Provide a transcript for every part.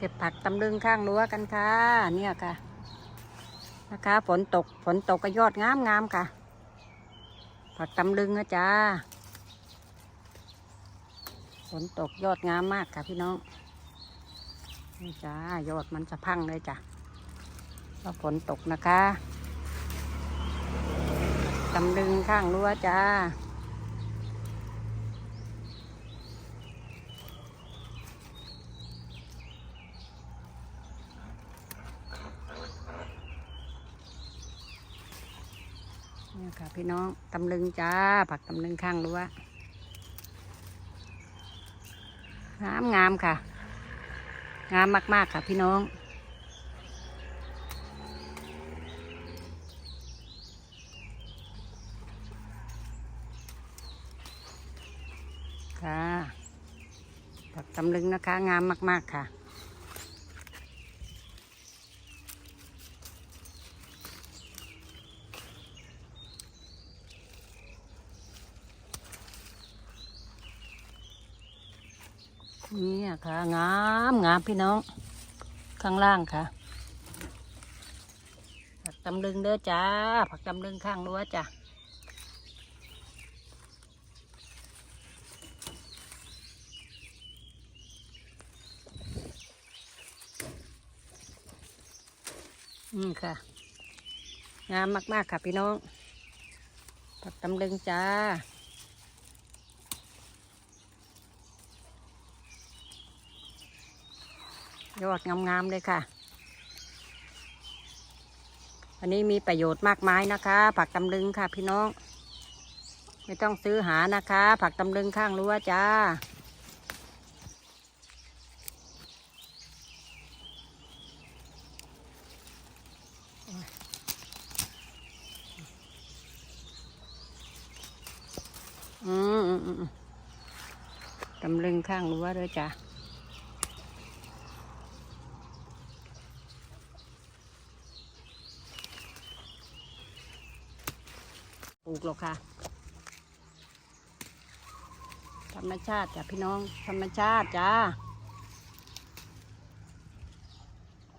เก็บผักตำลึงข้างรั้วกันค่ะ เนี่ยค่ะ นะคะฝนตกฝนตกก็ยอดงามงามค่ะ ผักตำลึงนะจ้าฝนตกยอดงามมากค่ะพี่น้องนี่จ้ายอดมันจะพังเลยจ้ะเพราะฝนตกนะคะตำลึงข้างรั้วจ้า นี่ค่ะพี่น้องตำลึงจ้า ผักตำลึงข้างรั้วงามงามค่ะ งามมาก ๆ ค่ะพี่น้องค่ะผักตำลึงนะคะ งามมาก ๆ ค่ะ นี่ค่ะ งามงามพี่น้อง ข้างล่างค่ะ ผักตำลึงเด้อจ้า ผักตำลึงข้างรั้วจ้ะอืมค่ะ งามมาก ๆ ค่ะพี่น้อง ผักตำลึงจ้า ยอดงามๆเลยค่ะ อันนี้มีประโยชน์มากมายนะคะ ผักตำลึงค่ะพี่น้อง ไม่ต้องซื้อหานะคะ ผักตำลึงข้างรั้วจ้าอืมตำลึงข้างรั้วด้วยจ้า ลูกหรอกค่ะ ธรรมชาติจ้ะพี่น้อง ธรรมชาติจ้า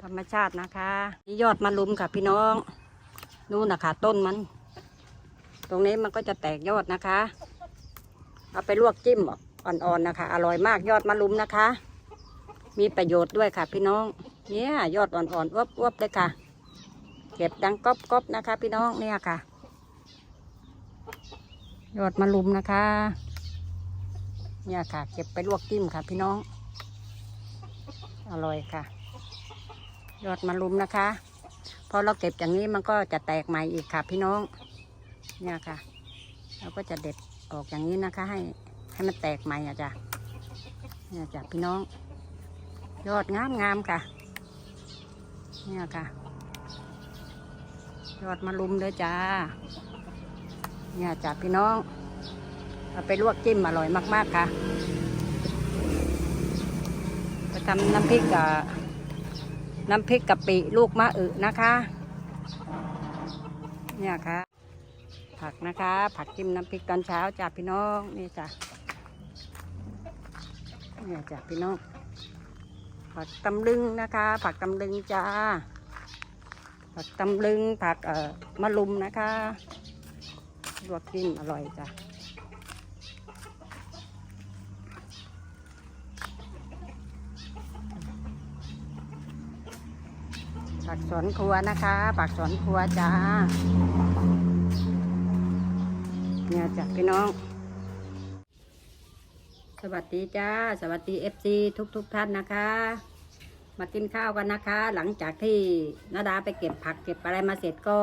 ธรรมชาตินะคะนี่ยอดมะลุมค่ะพี่น้อง นู่นนะคะต้นมัน ตรงนี้มันก็จะแตกยอดนะคะ เอาไปลวกจิ้มอ่อนๆนะคะ อร่อยมากยอดมะลุมนะคะ มีประโยชน์ด้วยค่ะพี่น้อง เนี่ยยอดอ่อนๆอ้วบๆเลยค่ะ เก็บดังก๊อบๆนะคะ พี่น้องเนี่ยค่ะ ยอดมะลุมนะคะ เนี่ยค่ะ เก็บไปลวกจิ้มค่ะ พี่น้อง อร่อยค่ะ ยอดมะลุมนะคะ พอเราเก็บอย่างนี้มันก็จะแตกใหม่อีกค่ะ พี่น้อง เนี่ยค่ะ เราก็จะเด็ดออกอย่างนี้นะคะ ให้ให้มันแตกใหม่อะจ้ะเนี่ยจ้ะพี่น้อง ยอดงามงามๆค่ะ เนี่ยค่ะ ยอดมะลุมเลยจ้า เนี่ยจ้ะพี่น้อง เอาไปลวกจิ้มอร่อยมาก ๆ ค่ะไปทำน้ำพริกกับน้ำพริกกะปิลูกมะอึนะคะ เนี่ยค่ะ ผักนะคะ ผักจิ้มน้ำพริกตอนเช้าจ้ะพี่น้องนี่จ้ะเนี่ยจ้ะพี่น้อง ผักตำลึงนะคะ ผักตำลึงจ้าผักตำลึงผักเอ่อมะลุมนะคะ ลวกจิ้มอร่อยจ้ะผักสวนครัวนะคะผักสวนครัวจ้า เนี่ยจ้ะพี่น้อง สวัสดีจ้า สวัสดีเอฟซีทุกทุกท่านนะคะ มากินข้าวกันนะคะ หลังจากที่นาดาไปเก็บผักเก็บอะไรมาเสร็จก็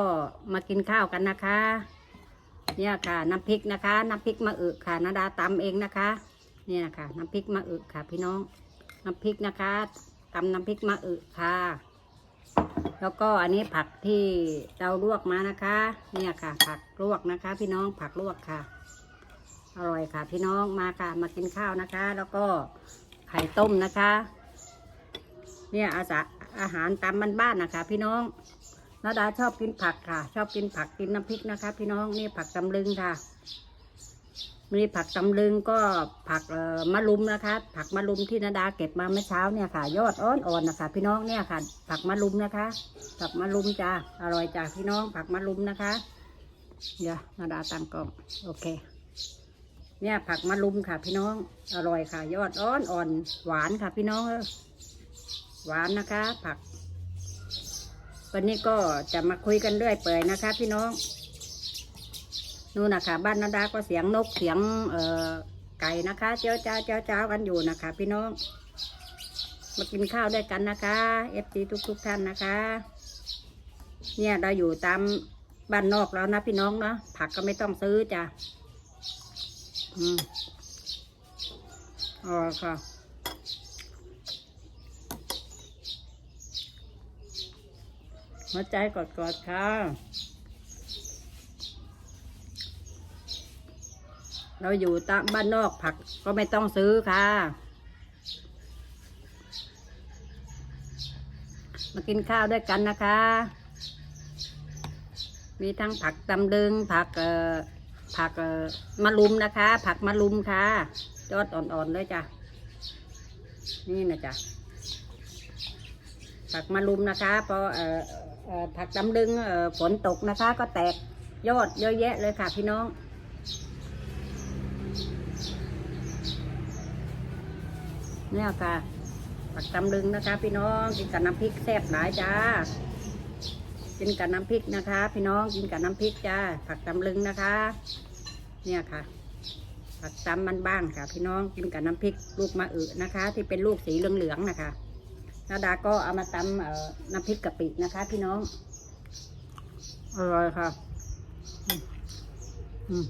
มากินข้าวกันนะคะ เนี่ยค่ะน้ำพริกนะคะ น้ำพริกมะอึค่ะนาดาตำเองนะคะ เนี่ยค่ะน้ำพริกมะอึค่ะ พี่น้องน้ำพริกนะคะตำน้ำพริกมะอึค่ะ แล้วก็อันนี้ผักที่เราลวกมานะคะ เนี่ยค่ะ ผักลวกนะคะ พี่น้องผักลวกค่ะ อร่อยค่ะ พี่น้องมาค่ะ มากินข้าวนะคะ แล้วก็ไข่ต้มนะคะ เนี่ยอาสาอาหารตามบ้านๆนะคะ พี่น้อง นาดาชอบกินผักค่ะ ชอบกินผักกินน้ำพริกนะคะ พี่น้องนี่ผักตำลึงค่ะ มีผักตำลึงก็ผักเอ่อมะลุมนะคะ ผักมะลุมที่นาดาเก็บมาเมื่อเช้าเนี่ยค่ะ ยอดอ่อนๆนะคะ พี่น้องเนี่ยค่ะ ผักมะลุมนะคะ ผักมะลุมจ้าอร่อยจ้าพี่น้อง ผักมะลุมนะคะ เดี๋ยวนาดาตั้งกล้องโอเค เนี่ยผักมะลุมค่ะ พี่น้องอร่อยค่ะ ยอดอ่อนอ่อนหวานค่ะ พี่น้องหวานนะคะ ผัก วันนี้ก็จะมาคุยกันเรื่อยเปื่อยนะคะ พี่น้องนู่นนะคะบ้านนาดาก็เสียงนกเสียงเอ่อไก่นะคะ เจ้าเจ้าเจ้าเจ้ากันอยู่นะคะ พี่น้องมากินข้าวด้วยกันนะคะเอฟซีทุกทุกท่านนะคะ เนี่ยเราอยู่ตามบ้านนอกแล้วนะพี่น้องเนาะผักก็ไม่ต้องซื้อจ้ะอืมอ๋อค่ะ หัวใจกอดๆค่ะ เราอยู่ตามบ้านนอกผักก็ไม่ต้องซื้อค่ะ มากินข้าวด้วยกันนะคะ มีทั้งผักตำลึงผักเอ่อผักเอ่อมะลุมนะคะ ผักมะลุมค่ะยอดอ่อนๆเลยจ้ะ นี่นะจ๊ะผักมะลุมนะคะพอเอ่อเอ่อ ผักตำลึงฝนตกนะคะ ก็แตกยอดเยอะแยะเลยค่ะพี่น้อง เนี่ยค่ะ ผักตำลึงนะคะ พี่น้องกินกับน้ำพริกแซ่บหลายจ้ากินกับน้ำพริกนะคะ พี่น้องกินกับน้ำพริกจ้าผักตำลึงนะคะ เนี่ยค่ะผักตำมันบ้างค่ะ พี่น้องกินกับน้ำพริกลูกมะอึนะคะ ที่เป็นลูกสีเหลืองๆนะคะ นาดาก็เอามาตำเอ่อน้ำพริกกะปินะคะ พี่น้อง อร่อยค่ะอืมอืม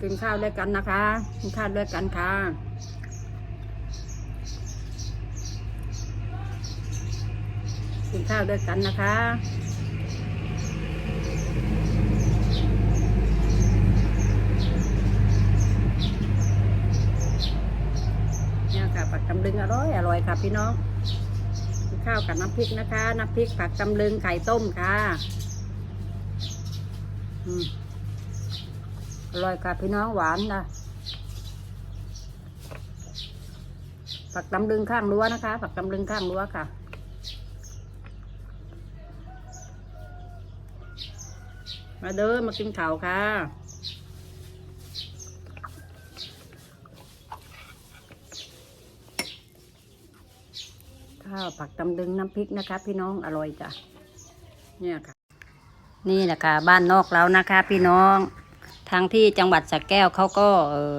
กินข้าวด้วยกันนะคะกินข้าวด้วยกันค่ะ กินข้าวด้วยกันนะคะ เนี่ยค่ะผัก ตำลึงอร่อยอร่อยค่ะพี่น้องข้าวกับน้ำพริกนะคะ น้ำพริกผักตำลึงไข่ต้มค่ะอืมอร่อยค่ะพี่น้องหวานนะผักตำลึงข้างรั้วนะคะ ผักตำลึงข้างรั้วค่ะมาเด้อมากินข้าวค่ะ ข้าวผักตำลึงน้ำพริกนะคะ พี่น้องอร่อยจ้ะเนี่ยค่ะ นี่แหละค่ะบ้านนอกเรานะคะ พี่น้องทางที่จังหวัดสระแก้วเขาก็เออ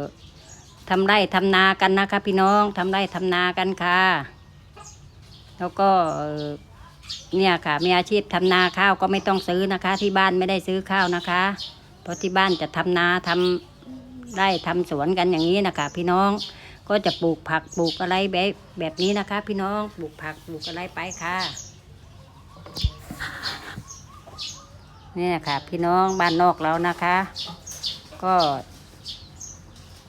ทำไร่ทำนากันนะคะ พี่น้องทำไร่ทำนากันค่ะ แล้วก็เออเนี่ยค่ะ มีอาชีพทำนาข้าวก็ไม่ต้องซื้อนะคะ ที่บ้านไม่ได้ซื้อข้าวนะคะ เพราะที่บ้านจะทำนาทำไร่ทำสวนกันอย่างนี้นะคะ พี่น้อง ก็จะปลูกผักปลูกอะไรแบบแบบนี้นะคะ พี่น้องปลูกผักปลูกอะไรไปค่ะนี่ยค่ะพี่น้องบ้านนอกเรานะคะ ก็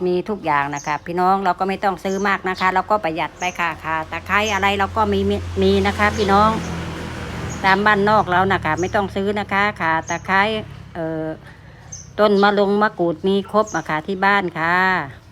มีทุกอย่างนะคะพี่น้องเราก็ไม่ต้องซื้อมากนะคะ เราก็ประหยัดไปค่ะค่ะตะไคร้อะไรเราก็มีมีมีนะคะ พี่น้องตามบ้านนอกเรานะคะ ไม่ต้องซื้อนะคะค่ะตะไคร้เอ่อต้นมะลงมะกรูดมีครบอะค่ะที่บ้านค่ะ